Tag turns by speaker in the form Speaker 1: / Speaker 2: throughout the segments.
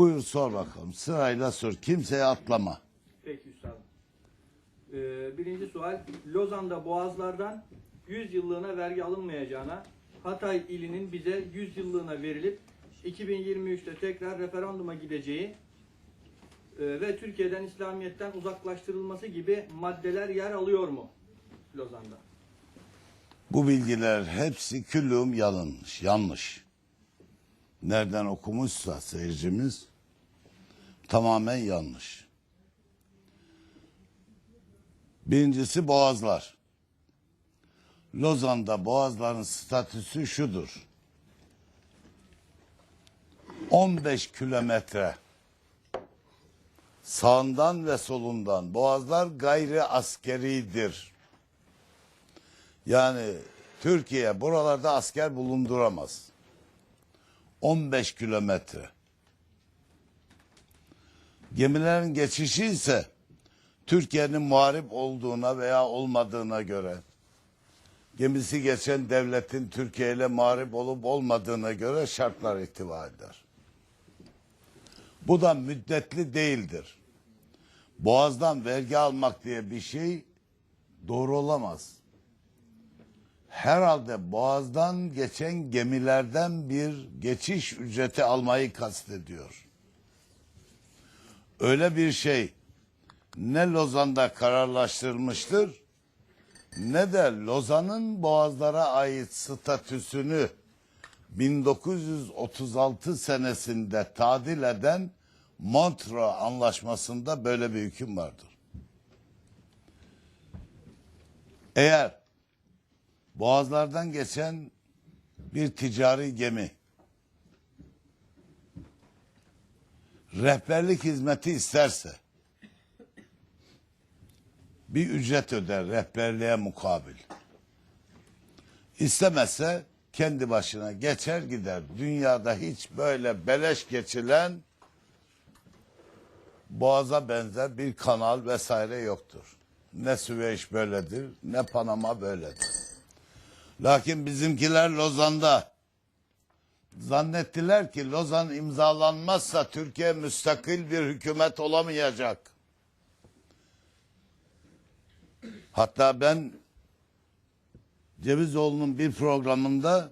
Speaker 1: Buyur sor bakalım. Sırayla sor. Kimseye atlama.
Speaker 2: Peki üstadım. Ee, birinci sual. Lozan'da boğazlardan 100 yıllığına vergi alınmayacağına, Hatay ilinin bize 100 yıllığına verilip 2023'te tekrar referanduma gideceği e, ve Türkiye'den İslamiyet'ten uzaklaştırılması gibi maddeler yer alıyor mu Lozan'da?
Speaker 1: Bu bilgiler hepsi küllüm yanlış. Yanlış. Nereden okumuşsa seyircimiz tamamen yanlış. Birincisi boğazlar. Lozan'da boğazların statüsü şudur. 15 kilometre sağından ve solundan boğazlar gayri askeridir. Yani Türkiye buralarda asker bulunduramaz. 15 kilometre. Gemilerin geçişi ise Türkiye'nin muharip olduğuna veya olmadığına göre gemisi geçen devletin Türkiye ile muharip olup olmadığına göre şartlar ihtiva eder. Bu da müddetli değildir. Boğaz'dan vergi almak diye bir şey doğru olamaz herhalde boğazdan geçen gemilerden bir geçiş ücreti almayı kastediyor. Öyle bir şey ne Lozan'da kararlaştırılmıştır ne de Lozan'ın boğazlara ait statüsünü 1936 senesinde tadil eden Montreux Anlaşması'nda böyle bir hüküm vardır. Eğer Boğazlardan geçen bir ticari gemi rehberlik hizmeti isterse bir ücret öder rehberliğe mukabil. İstemezse kendi başına geçer gider. Dünyada hiç böyle beleş geçilen boğaza benzer bir kanal vesaire yoktur. Ne Süveyş böyledir ne Panama böyledir. Lakin bizimkiler Lozan'da zannettiler ki Lozan imzalanmazsa Türkiye müstakil bir hükümet olamayacak. Hatta ben Cevizoğlu'nun bir programında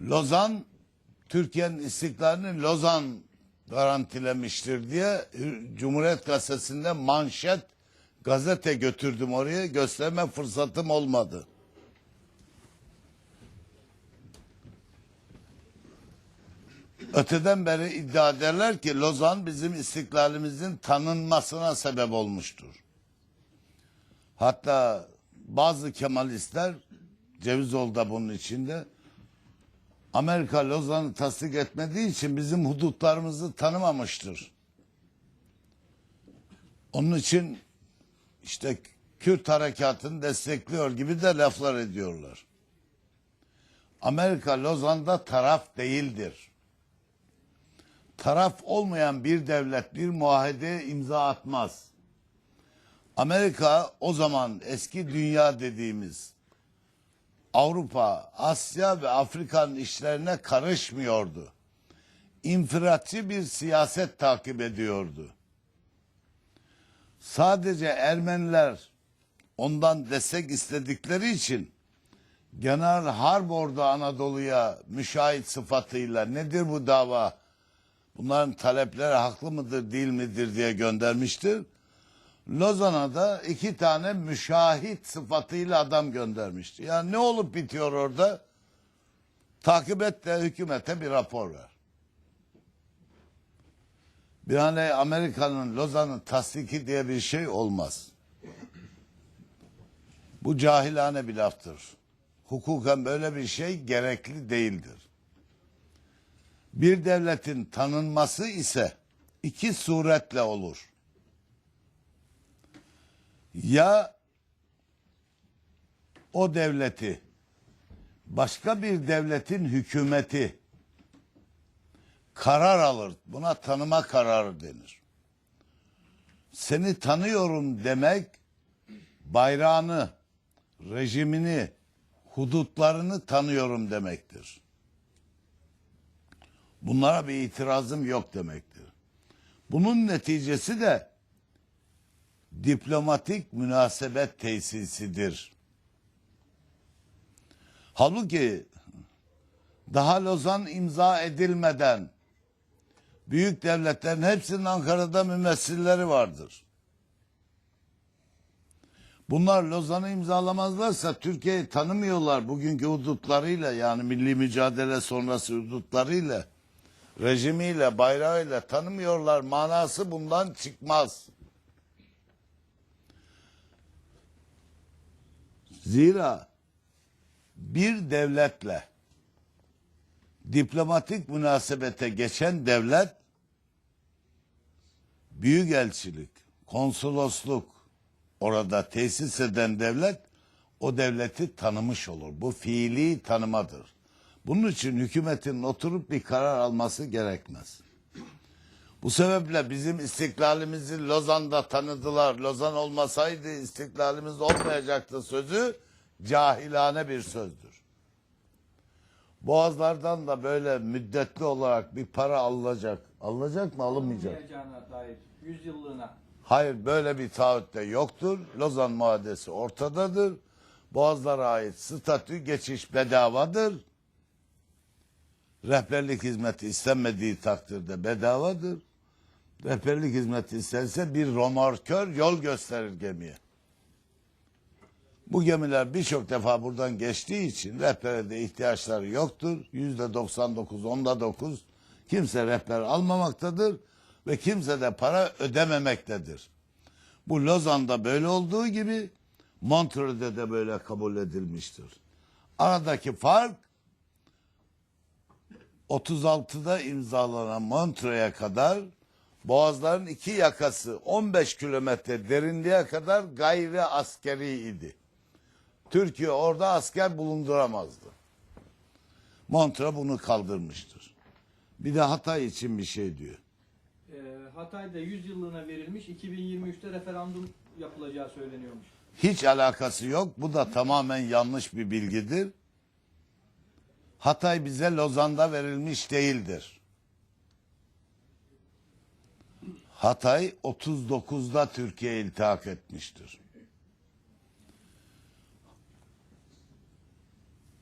Speaker 1: Lozan Türkiye'nin istiklalini Lozan garantilemiştir diye Cumhuriyet Gazetesi'nde manşet gazete götürdüm oraya gösterme fırsatım olmadı. Öteden beri iddia ederler ki Lozan bizim istiklalimizin tanınmasına sebep olmuştur. Hatta bazı Kemalistler Cevizoğlu da bunun içinde Amerika Lozan'ı tasdik etmediği için bizim hudutlarımızı tanımamıştır. Onun için işte Kürt harekatını destekliyor gibi de laflar ediyorlar. Amerika Lozan'da taraf değildir taraf olmayan bir devlet bir muahedeye imza atmaz. Amerika o zaman eski dünya dediğimiz Avrupa, Asya ve Afrika'nın işlerine karışmıyordu. İnfiratçı bir siyaset takip ediyordu. Sadece Ermeniler ondan destek istedikleri için General Harp orada Anadolu'ya müşahit sıfatıyla nedir bu dava? Bunların talepleri haklı mıdır değil midir diye göndermiştir. Lozan'a da iki tane müşahit sıfatıyla adam göndermişti. Yani ne olup bitiyor orada? Takip et de hükümete bir rapor ver. Bir hani Amerika'nın Lozan'ın tasdiki diye bir şey olmaz. Bu cahilane bir laftır. Hukuken böyle bir şey gerekli değildir. Bir devletin tanınması ise iki suretle olur. Ya o devleti başka bir devletin hükümeti karar alır. Buna tanıma kararı denir. Seni tanıyorum demek bayrağını, rejimini, hudutlarını tanıyorum demektir. Bunlara bir itirazım yok demektir. Bunun neticesi de diplomatik münasebet tesisidir. Halbuki daha Lozan imza edilmeden büyük devletlerin hepsinin Ankara'da mümessilleri vardır. Bunlar Lozan'ı imzalamazlarsa Türkiye'yi tanımıyorlar bugünkü hudutlarıyla yani milli mücadele sonrası hudutlarıyla, rejimiyle, bayrağıyla tanımıyorlar. Manası bundan çıkmaz. Zira bir devletle diplomatik münasebete geçen devlet büyükelçilik, konsolosluk orada tesis eden devlet o devleti tanımış olur. Bu fiili tanımadır. Bunun için hükümetin oturup bir karar alması gerekmez. Bu sebeple bizim istiklalimizi Lozan'da tanıdılar. Lozan olmasaydı istiklalimiz olmayacaktı sözü cahilane bir sözdür. Boğazlardan da böyle müddetli olarak bir para alınacak. Alınacak mı alınmayacak?
Speaker 2: Alınmayacağına dair 100 yıllığına.
Speaker 1: Hayır böyle bir taahhüt de yoktur. Lozan Muadesi ortadadır. Boğazlara ait statü geçiş bedavadır. Rehberlik hizmeti istenmediği takdirde bedavadır. Rehberlik hizmeti istense bir romorkör yol gösterir gemiye. Bu gemiler birçok defa buradan geçtiği için rehbere de ihtiyaçları yoktur. Yüzde 99, onda 9 kimse rehber almamaktadır ve kimse de para ödememektedir. Bu Lozan'da böyle olduğu gibi Montreux'de de böyle kabul edilmiştir. Aradaki fark 36'da imzalanan Montreux'e kadar Boğazların iki yakası 15 kilometre derinliğe kadar gayri askeri idi. Türkiye orada asker bulunduramazdı. Montreux bunu kaldırmıştır. Bir de Hatay için bir şey diyor.
Speaker 2: Ee, Hatay'da 100 yıllığına verilmiş 2023'te referandum yapılacağı söyleniyormuş.
Speaker 1: Hiç alakası yok. Bu da tamamen yanlış bir bilgidir. Hatay bize Lozan'da verilmiş değildir. Hatay 39'da Türkiye iltihak etmiştir.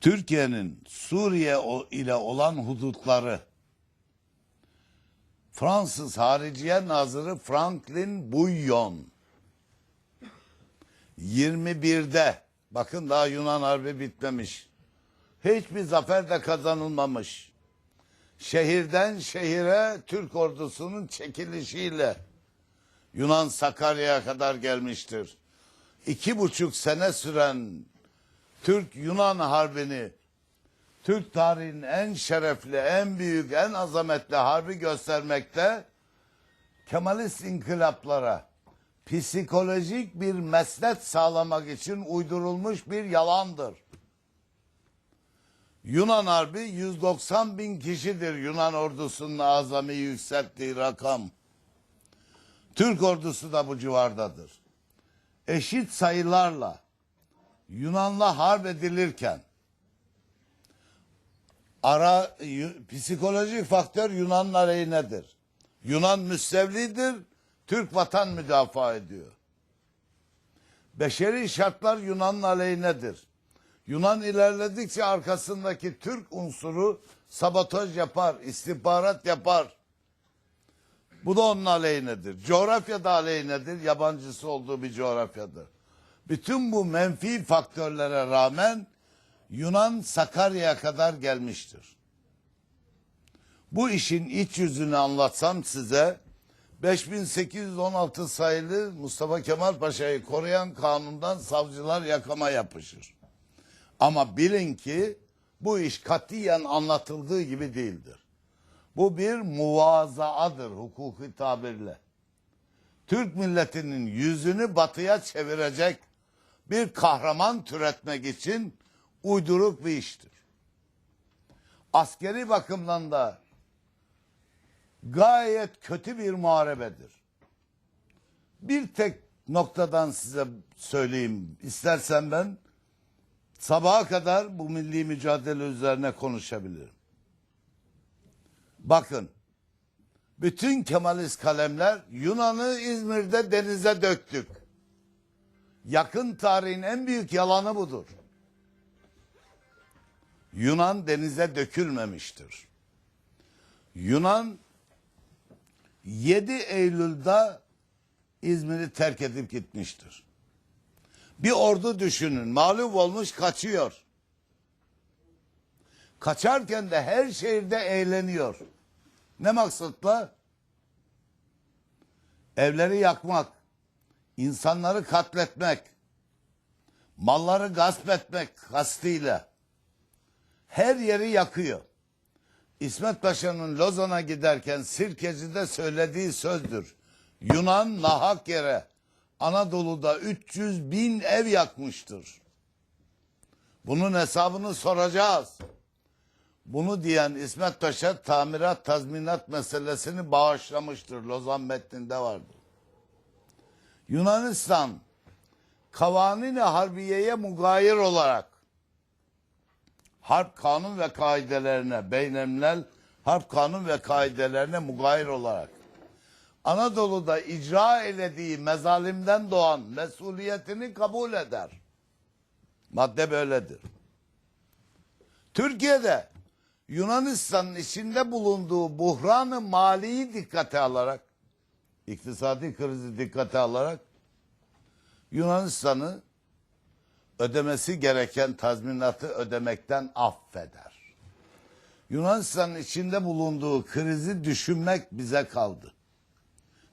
Speaker 1: Türkiye'nin Suriye ile olan hudutları Fransız Hariciye Nazırı Franklin Bouillon 21'de bakın daha Yunan Harbi bitmemiş. Hiçbir zafer de kazanılmamış. Şehirden şehire Türk ordusunun çekilişiyle Yunan Sakarya'ya kadar gelmiştir. İki buçuk sene süren Türk-Yunan Harbi'ni Türk tarihinin en şerefli, en büyük, en azametli harbi göstermekte Kemalist inkılaplara psikolojik bir mesnet sağlamak için uydurulmuş bir yalandır. Yunan Harbi 190 bin kişidir Yunan ordusunun azami yükselttiği rakam. Türk ordusu da bu civardadır. Eşit sayılarla Yunan'la harp edilirken ara psikolojik faktör Yunan'ın aleyhinedir. Yunan müstevlidir, Türk vatan müdafaa ediyor. Beşeri şartlar Yunan'ın aleyhinedir. Yunan ilerledikçe arkasındaki Türk unsuru sabotaj yapar, istihbarat yapar. Bu da onun aleyhinedir. Coğrafya da aleyhinedir, yabancısı olduğu bir coğrafyadır. Bütün bu menfi faktörlere rağmen Yunan Sakarya'ya kadar gelmiştir. Bu işin iç yüzünü anlatsam size 5816 sayılı Mustafa Kemal Paşa'yı koruyan kanundan savcılar yakama yapışır. Ama bilin ki bu iş katiyen anlatıldığı gibi değildir. Bu bir muvazaadır hukuki tabirle. Türk milletinin yüzünü batıya çevirecek bir kahraman türetmek için uyduruk bir iştir. Askeri bakımdan da gayet kötü bir muharebedir. Bir tek noktadan size söyleyeyim. İstersen ben sabaha kadar bu milli mücadele üzerine konuşabilirim. Bakın. Bütün Kemalist kalemler Yunan'ı İzmir'de denize döktük. Yakın tarihin en büyük yalanı budur. Yunan denize dökülmemiştir. Yunan 7 Eylül'de İzmir'i terk edip gitmiştir. Bir ordu düşünün. Mağlup olmuş kaçıyor. Kaçarken de her şehirde eğleniyor. Ne maksatla? Evleri yakmak, insanları katletmek, malları gasp etmek kastıyla her yeri yakıyor. İsmet Paşa'nın Lozan'a giderken Sirkeci'de söylediği sözdür. Yunan nahak yere Anadolu'da 300 bin ev yakmıştır. Bunun hesabını soracağız. Bunu diyen İsmet Paşa tamirat tazminat meselesini bağışlamıştır. Lozan metninde vardır. Yunanistan kavanini harbiyeye mugayir olarak harp kanun ve kaidelerine beynemlel harp kanun ve kaidelerine mugayir olarak Anadolu'da icra elediği mezalimden doğan mesuliyetini kabul eder. Madde böyledir. Türkiye'de Yunanistan'ın içinde bulunduğu buhranı maliyi dikkate alarak iktisadi krizi dikkate alarak Yunanistan'ı ödemesi gereken tazminatı ödemekten affeder. Yunanistan'ın içinde bulunduğu krizi düşünmek bize kaldı.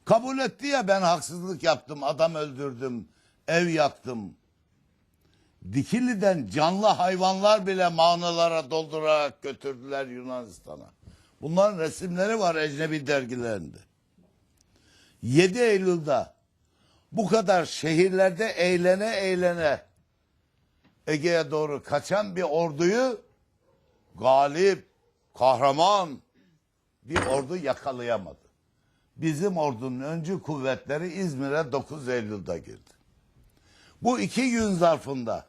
Speaker 1: Kabul etti ya ben haksızlık yaptım, adam öldürdüm, ev yaktım. Dikili'den canlı hayvanlar bile mağnalara doldurarak götürdüler Yunanistan'a. Bunların resimleri var ecnebi dergilerinde. 7 Eylül'de bu kadar şehirlerde eğlene eğlene Ege'ye doğru kaçan bir orduyu galip, kahraman bir ordu yakalayamadı. Bizim ordunun öncü kuvvetleri İzmir'e 9 Eylül'de girdi. Bu iki gün zarfında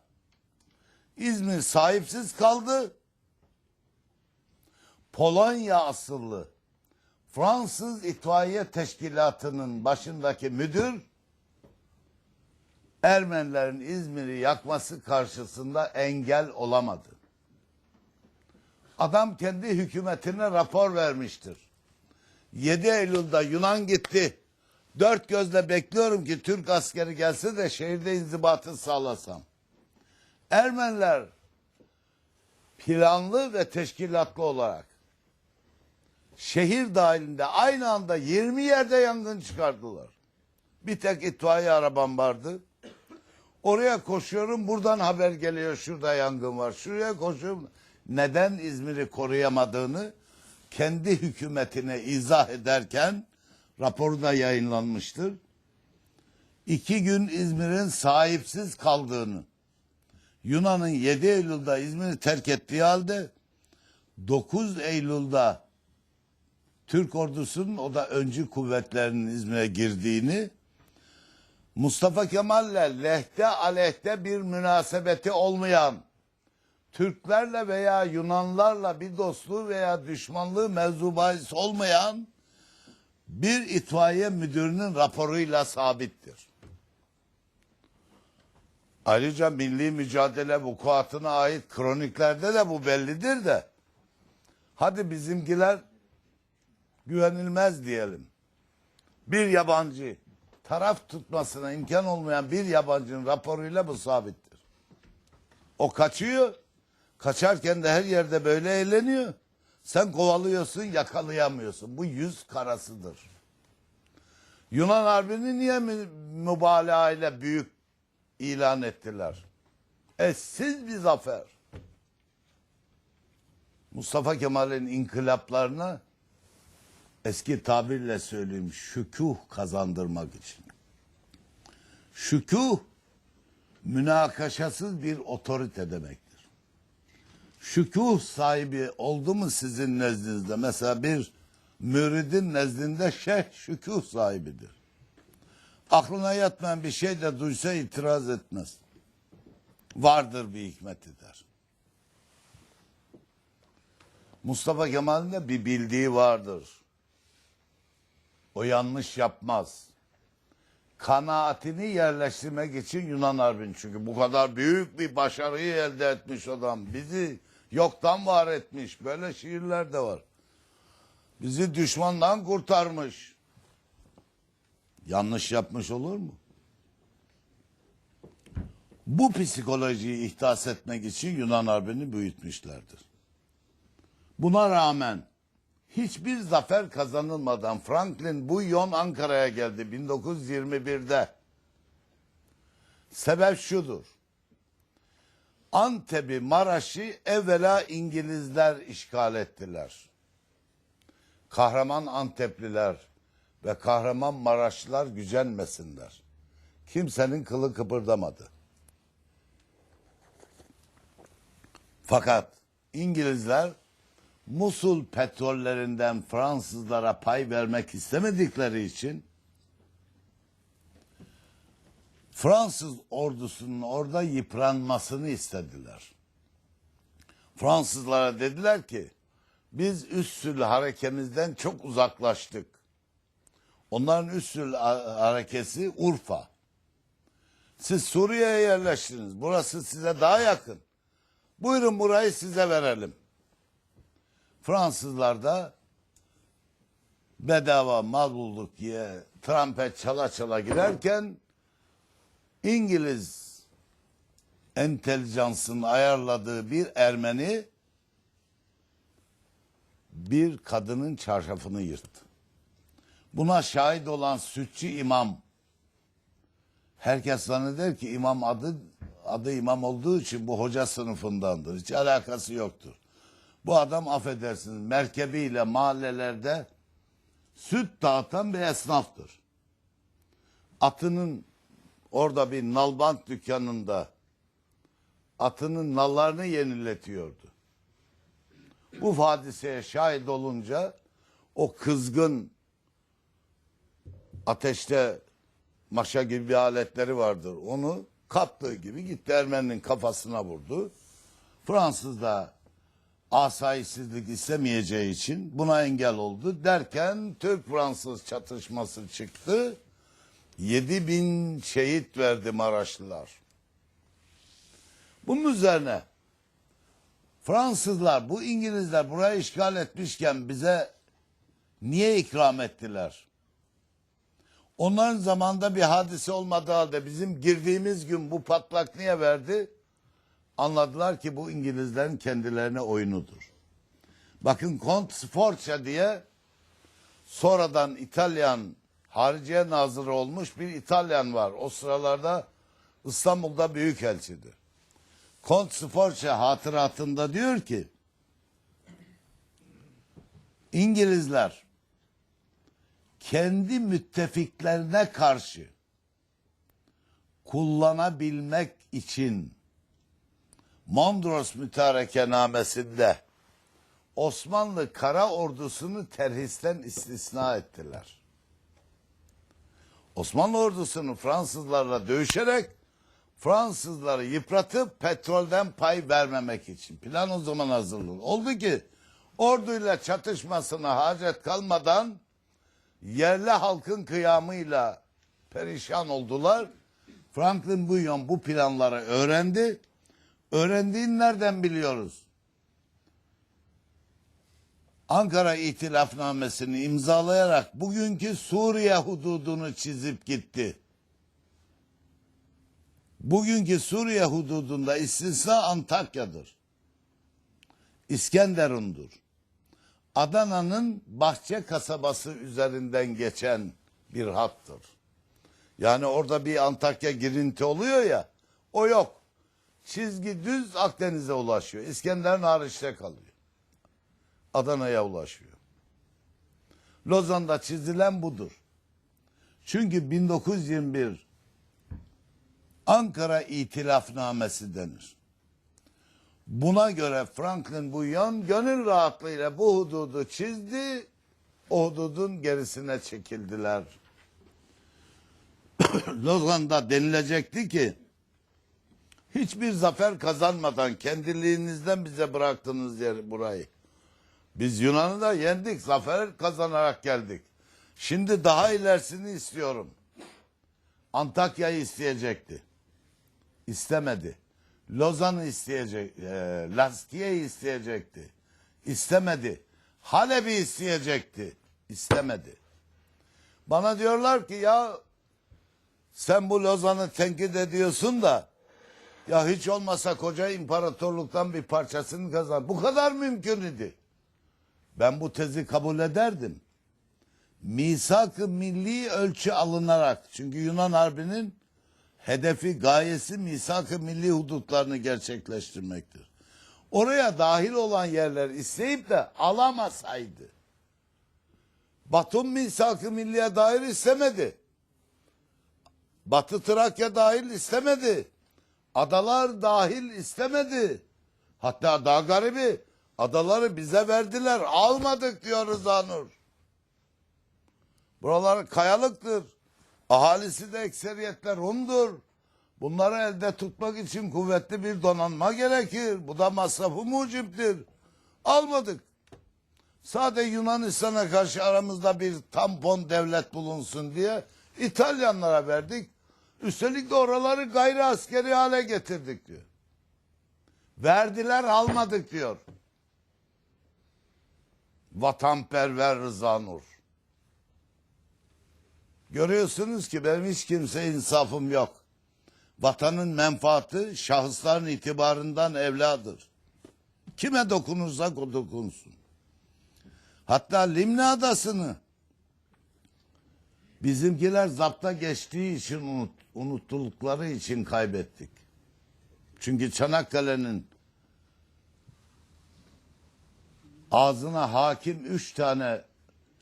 Speaker 1: İzmir sahipsiz kaldı. Polonya asıllı Fransız İtfaiye Teşkilatı'nın başındaki müdür Ermenilerin İzmir'i yakması karşısında engel olamadı. Adam kendi hükümetine rapor vermiştir. 7 Eylül'de Yunan gitti. Dört gözle bekliyorum ki Türk askeri gelse de şehirde inzibatı sağlasam. Ermeniler planlı ve teşkilatlı olarak şehir dahilinde aynı anda 20 yerde yangın çıkardılar. Bir tek itfaiye arabam vardı. Oraya koşuyorum buradan haber geliyor şurada yangın var. Şuraya koşuyorum. Neden İzmir'i koruyamadığını kendi hükümetine izah ederken raporu da yayınlanmıştır. İki gün İzmir'in sahipsiz kaldığını, Yunan'ın 7 Eylül'de İzmir'i terk ettiği halde 9 Eylül'de Türk ordusunun o da öncü kuvvetlerinin İzmir'e girdiğini Mustafa Kemal'le lehte aleyhte bir münasebeti olmayan Türklerle veya Yunanlarla bir dostluğu veya düşmanlığı mevzu olmayan bir itfaiye müdürünün raporuyla sabittir. Ayrıca milli mücadele vukuatına ait kroniklerde de bu bellidir de. Hadi bizimkiler güvenilmez diyelim. Bir yabancı taraf tutmasına imkan olmayan bir yabancının raporuyla bu sabittir. O kaçıyor. Kaçarken de her yerde böyle eğleniyor. Sen kovalıyorsun yakalayamıyorsun. Bu yüz karasıdır. Yunan Harbi'ni niye mü- mübalağa ile büyük ilan ettiler? Eşsiz bir zafer. Mustafa Kemal'in inkılaplarına eski tabirle söyleyeyim şükuh kazandırmak için. Şükuh münakaşasız bir otorite demektir. Şükuh sahibi oldu mu sizin nezdinizde? Mesela bir müridin nezdinde şeyh şükuh sahibidir. Aklına yatmayan bir şey de duysa itiraz etmez. Vardır bir hikmeti der. Mustafa Kemal'in de bir bildiği vardır. O yanlış yapmaz. Kanaatini yerleştirmek için Yunan Harbi'ni. Çünkü bu kadar büyük bir başarıyı elde etmiş adam. Bizi yoktan var etmiş. Böyle şiirler de var. Bizi düşmandan kurtarmış. Yanlış yapmış olur mu? Bu psikolojiyi ihdas etmek için Yunan Harbi'ni büyütmüşlerdir. Buna rağmen hiçbir zafer kazanılmadan Franklin Bouillon Ankara'ya geldi 1921'de. Sebep şudur. Antep'i, Maraş'ı evvela İngilizler işgal ettiler. Kahraman Antepliler ve kahraman Maraşlılar gücenmesinler. Kimsenin kılı kıpırdamadı. Fakat İngilizler Musul petrollerinden Fransızlara pay vermek istemedikleri için Fransız ordusunun orada yıpranmasını istediler. Fransızlara dediler ki biz üssül harekemizden çok uzaklaştık. Onların üssül ha- harekesi Urfa. Siz Suriye'ye yerleştiniz. Burası size daha yakın. Buyurun burayı size verelim. Fransızlar da bedava mal bulduk diye trompet çala çala girerken İngiliz entelijansın ayarladığı bir Ermeni bir kadının çarşafını yırttı. Buna şahit olan sütçü imam herkes zanneder ki imam adı adı imam olduğu için bu hoca sınıfındandır. Hiç alakası yoktur. Bu adam affedersiniz merkebiyle mahallelerde süt dağıtan bir esnaftır. Atının orada bir nalbant dükkanında atının nallarını yeniletiyordu. Bu hadiseye şahit olunca o kızgın ateşte maşa gibi bir aletleri vardır. Onu kaptığı gibi gitti Ermeni'nin kafasına vurdu. Fransız da asayişsizlik istemeyeceği için buna engel oldu. Derken Türk-Fransız çatışması çıktı. 7 bin şehit verdi Maraşlılar. Bunun üzerine Fransızlar bu İngilizler burayı işgal etmişken bize niye ikram ettiler? Onların zamanında bir hadise olmadığı halde bizim girdiğimiz gün bu patlak niye verdi? Anladılar ki bu İngilizlerin kendilerine oyunudur. Bakın Kont Sforza diye sonradan İtalyan Hariciye Nazırı olmuş bir İtalyan var. O sıralarda İstanbul'da büyükelçidir. Kont Sforza hatıratında diyor ki İngilizler kendi müttefiklerine karşı kullanabilmek için Mondros mütarekenamesinde Osmanlı kara ordusunu terhisten istisna ettiler. Osmanlı ordusunu Fransızlarla dövüşerek Fransızları yıpratıp petrolden pay vermemek için. Plan o zaman hazırlandı. Oldu ki orduyla çatışmasına hacet kalmadan yerli halkın kıyamıyla perişan oldular. Franklin Bouillon bu planları öğrendi. Öğrendiğini nereden biliyoruz? Ankara İtilafnamesini imzalayarak bugünkü Suriye hududunu çizip gitti. Bugünkü Suriye hududunda istisna Antakya'dır. İskenderun'dur. Adana'nın Bahçe kasabası üzerinden geçen bir hattır. Yani orada bir Antakya girinti oluyor ya, o yok. Çizgi düz Akdeniz'e ulaşıyor. İskenderun hariçte kalıyor. Adana'ya ulaşıyor. Lozan'da çizilen budur. Çünkü 1921 Ankara İtilafnamesi denir. Buna göre Franklin Bouillon gönül rahatlığıyla bu hududu çizdi. O hududun gerisine çekildiler. Lozan'da denilecekti ki hiçbir zafer kazanmadan kendiliğinizden bize bıraktığınız yer burayı. Biz Yunan'ı da yendik, zafer kazanarak geldik. Şimdi daha ilerisini istiyorum. Antakya'yı isteyecekti. İstemedi. Lozan'ı isteyecek, e, Laskiye'yi isteyecekti. İstemedi. Halep'i isteyecekti. İstemedi. Bana diyorlar ki ya sen bu Lozan'ı tenkit ediyorsun da ya hiç olmasa koca imparatorluktan bir parçasını kazan. Bu kadar mümkün idi. Ben bu tezi kabul ederdim. Misak-ı milli ölçü alınarak çünkü Yunan Harbi'nin hedefi gayesi misak-ı milli hudutlarını gerçekleştirmektir. Oraya dahil olan yerler isteyip de alamasaydı. Batum misak-ı milliye dair istemedi. Batı Trakya dahil istemedi. Adalar dahil istemedi. Hatta daha garibi adaları bize verdiler. Almadık diyor Rıza Nur. Buralar kayalıktır. Ahalisi de ekseriyetle Rum'dur. Bunları elde tutmak için kuvvetli bir donanma gerekir. Bu da masrafı muciptir. Almadık. Sadece Yunanistan'a karşı aramızda bir tampon devlet bulunsun diye İtalyanlara verdik. Üstelik de oraları gayri askeri hale getirdik diyor. Verdiler almadık diyor. Vatanperver Rıza Nur. Görüyorsunuz ki benim hiç kimse insafım yok. Vatanın menfaati şahısların itibarından evladır. Kime dokunursa dokunsun. Hatta Limna Adası'nı bizimkiler zapta geçtiği için unut, unutturdukları için kaybettik. Çünkü Çanakkale'nin ağzına hakim üç tane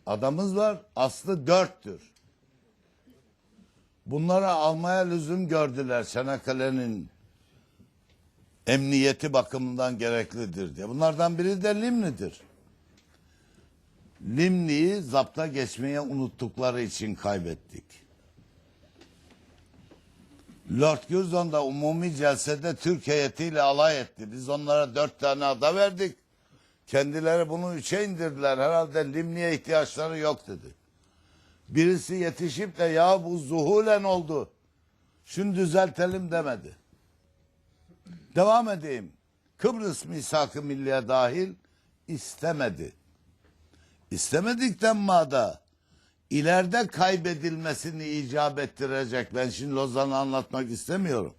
Speaker 1: adamız var. Aslı dörttür. Bunları almaya lüzum gördüler Çanakkale'nin emniyeti bakımından gereklidir diye. Bunlardan biri de Limni'dir. Limni'yi zapta geçmeye unuttukları için kaybettik. Lord Curzon da umumi celsede Türk heyetiyle alay etti. Biz onlara dört tane ada verdik. Kendileri bunu üçe indirdiler. Herhalde Limni'ye ihtiyaçları yok dedi. Birisi yetişip de ya bu zuhulen oldu. Şunu düzeltelim demedi. Devam edeyim. Kıbrıs misak-ı milliye dahil istemedi. İstemedikten mada ileride kaybedilmesini icap ettirecek. Ben şimdi Lozan'ı anlatmak istemiyorum.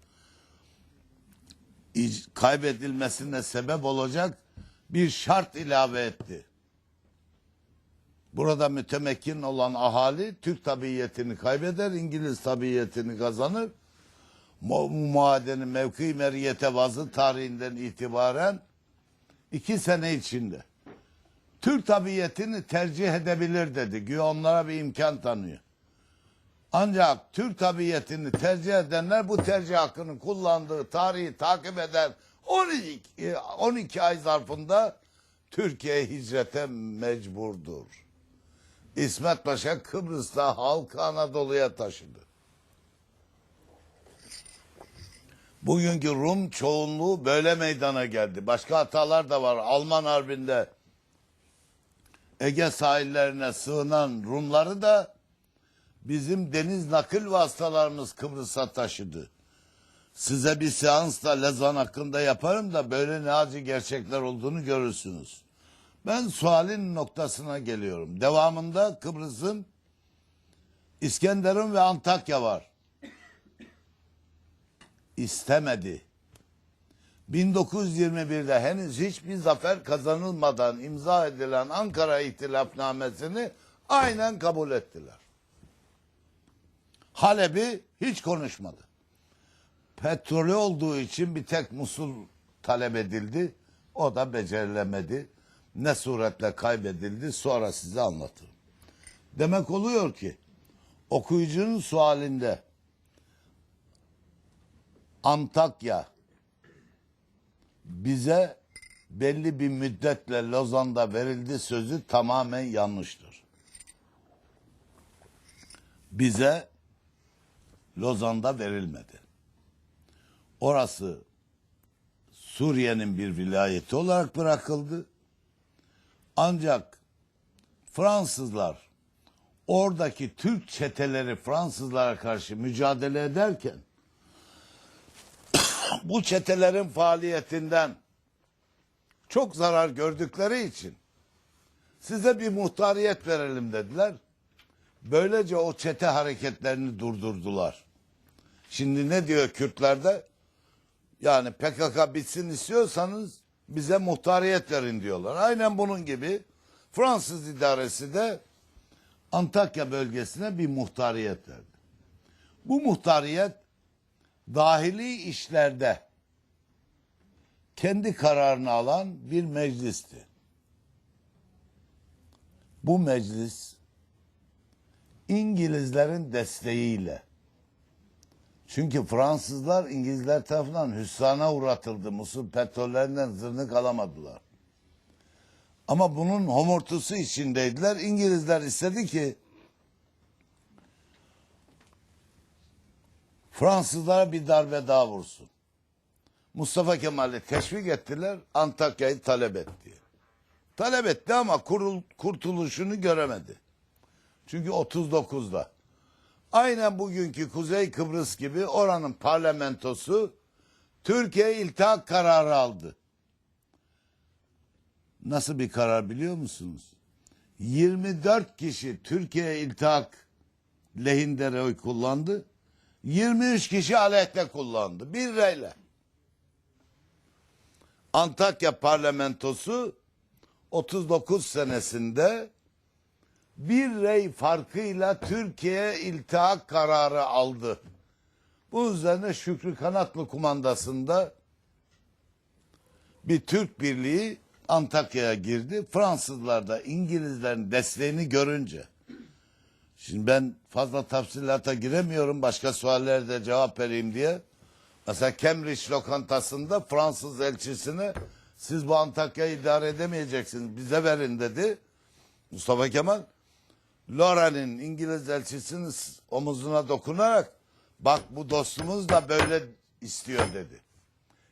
Speaker 1: İc- kaybedilmesine sebep olacak bir şart ilave etti. Burada mütemekkin olan ahali Türk tabiyetini kaybeder, İngiliz tabiyetini kazanır. Mu muadenin mevki meriyete vazı tarihinden itibaren iki sene içinde Türk tabiyetini tercih edebilir dedi. Güya onlara bir imkan tanıyor. Ancak Türk tabiyetini tercih edenler bu tercih hakkını kullandığı tarihi takip eden 12, 12 ay zarfında Türkiye hicrete mecburdur. İsmet Paşa Kıbrıs'ta halkı Anadolu'ya taşıdı. Bugünkü Rum çoğunluğu böyle meydana geldi. Başka hatalar da var. Alman Harbi'nde Ege sahillerine sığınan Rumları da bizim deniz nakil vasıtalarımız Kıbrıs'a taşıdı. Size bir seans da Lezan hakkında yaparım da böyle ne acı gerçekler olduğunu görürsünüz. Ben sualin noktasına geliyorum. Devamında Kıbrıs'ın İskenderun ve Antakya var. İstemedi. 1921'de henüz hiçbir zafer kazanılmadan imza edilen Ankara İhtilafnamesini aynen kabul ettiler. Halep'i hiç konuşmadı. Petrolü olduğu için bir tek Musul talep edildi. O da becerilemedi. Ne suretle kaybedildi sonra size anlatırım. Demek oluyor ki okuyucunun sualinde Antakya bize belli bir müddetle Lozan'da verildi sözü tamamen yanlıştır. Bize Lozan'da verilmedi. Orası Suriye'nin bir vilayeti olarak bırakıldı. Ancak Fransızlar oradaki Türk çeteleri Fransızlara karşı mücadele ederken bu çetelerin faaliyetinden çok zarar gördükleri için size bir muhtariyet verelim dediler. Böylece o çete hareketlerini durdurdular. Şimdi ne diyor Kürtlerde? Yani PKK bitsin istiyorsanız bize muhtariyet verin diyorlar. Aynen bunun gibi Fransız idaresi de Antakya bölgesine bir muhtariyet verdi. Bu muhtariyet dahili işlerde kendi kararını alan bir meclisti. Bu meclis İngilizlerin desteğiyle çünkü Fransızlar İngilizler tarafından hüsrana uğratıldı. Musul petrollerinden zırnık alamadılar. Ama bunun homurtusu içindeydiler. İngilizler istedi ki Fransızlara bir darbe daha vursun. Mustafa Kemal'i teşvik ettiler. Antakya'yı talep etti. Talep etti ama kurul, kurtuluşunu göremedi. Çünkü 39'da. Aynen bugünkü Kuzey Kıbrıs gibi oranın parlamentosu Türkiye iltihak kararı aldı. Nasıl bir karar biliyor musunuz? 24 kişi Türkiye iltihak lehinde oy kullandı. 23 kişi aleyhte kullandı. Bir reyle. Antakya parlamentosu 39 senesinde bir rey farkıyla Türkiye iltihak kararı aldı. Bu üzerine Şükrü Kanatlı kumandasında bir Türk birliği Antakya'ya girdi. Fransızlar da İngilizlerin desteğini görünce Şimdi ben fazla tafsilata giremiyorum başka suallere de cevap vereyim diye. Mesela Cambridge lokantasında Fransız elçisine siz bu Antakya'yı idare edemeyeceksiniz bize verin dedi. Mustafa Kemal Loren'in İngiliz elçisinin omuzuna dokunarak bak bu dostumuz da böyle istiyor dedi.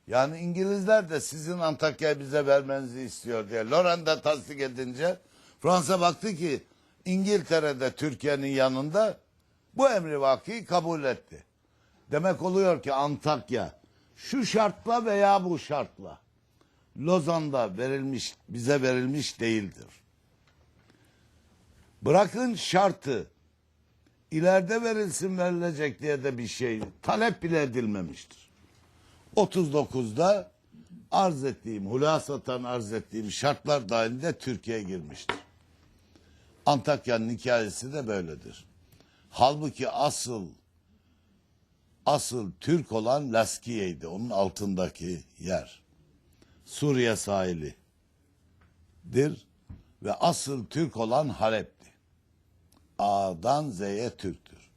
Speaker 1: Yani İngilizler de sizin Antakya'yı bize vermenizi istiyor diye. Loren de tasdik edince Fransa baktı ki İngiltere'de Türkiye'nin yanında bu emri vakiyi kabul etti. Demek oluyor ki Antakya şu şartla veya bu şartla Lozan'da verilmiş bize verilmiş değildir. Bırakın şartı ileride verilsin verilecek diye de bir şey talep bile edilmemiştir. 39'da arz ettiğim, hulasatan arz ettiğim şartlar dahilinde Türkiye girmiştir. Antakya'nın hikayesi de böyledir. Halbuki asıl asıl Türk olan Laskiye'ydi. Onun altındaki yer. Suriye sahilidir ve asıl Türk olan Halep'ti. A'dan Z'ye Türktür.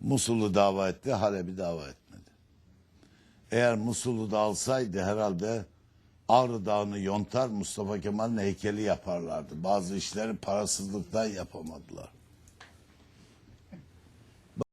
Speaker 1: Musul'u dava etti, Halep'i dava etmedi. Eğer Musul'u da alsaydı herhalde Ağrı Dağı'nı yontar Mustafa Kemal'in heykeli yaparlardı. Bazı işleri parasızlıktan yapamadılar.